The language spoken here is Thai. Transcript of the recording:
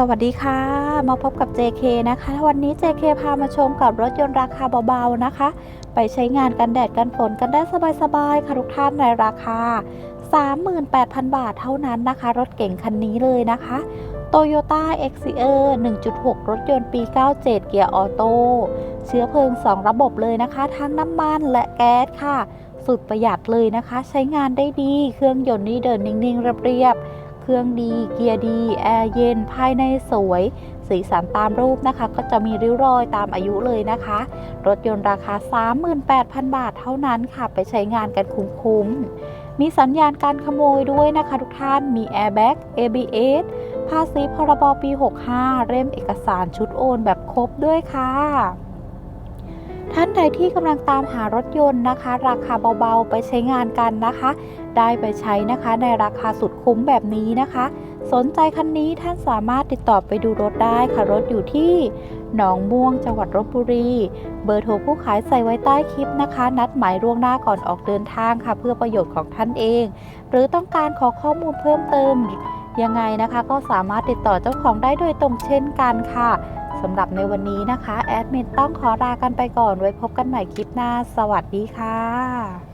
สวัสดีค่ะ มาพบกับ JK นะคะ วันนี้ JK พามาชมกับรถยนต์ราคาเบาๆนะคะ ไปใช้งานกันแดดกันฝนกันได้สบายๆค่ะทุกท่านในราคา 38,000 บาทเท่านั้นนะคะ รถเก่งคันนี้เลยนะคะ Toyota Exia 1.6 รถยนต์ปี 97 เกียร์ออโต้เชื้อเพลิง 2 ระบบเลยนะคะ ทั้งน้ำมันและแก๊สค่ะ สุดประหยัดเลยนะคะ ใช้งานได้ดี เครื่องยนต์นี่เดินนิ่งๆเรียบๆ เครื่องดี เกียร์ดี แอร์เย็น ภายในสวย สีสันตามรูปนะคะ ก็จะมีริ้วรอยตามอายุเลยนะคะ รถยนต์ราคา 38,000 บาทเท่านั้นค่ะ ไปใช้งานกันคุ้มๆ มีสัญญาณการขโมยด้วยนะคะทุกท่าน มี Airbag ABS ภาษีพรบปี 65 เล่มเอกสารชุดโอนแบบครบด้วยค่ะ ท่านใดที่กำลังตามหารถยนต์นะคะ ราคาเบาๆไปใช้งานกันนะคะ ได้ไปใช้นะคะในราคาสุดคุ้มแบบนี้นะคะ สนใจคันนี้ท่านสามารถติดต่อไปดูรถได้ค่ะรถอยู่ที่หนองม่วงจังหวัดลบบุรี เบอร์โทรผู้ขายใส่ไว้ใต้คลิปนะคะ นัดหมายล่วงหน้าก่อนออกเดินทางค่ะ เพื่อประโยชน์ของท่านเอง หรือต้องการขอข้อมูลเพิ่มเติมยังไงนะคะ ก็สามารถติดต่อเจ้าของได้โดยตรงเช่นกันค่ะ สำหรับในวันนี้นะคะ แอดมินต้องขอลากันไปก่อน ไว้พบกันใหม่คลิปหน้า สวัสดีค่ะ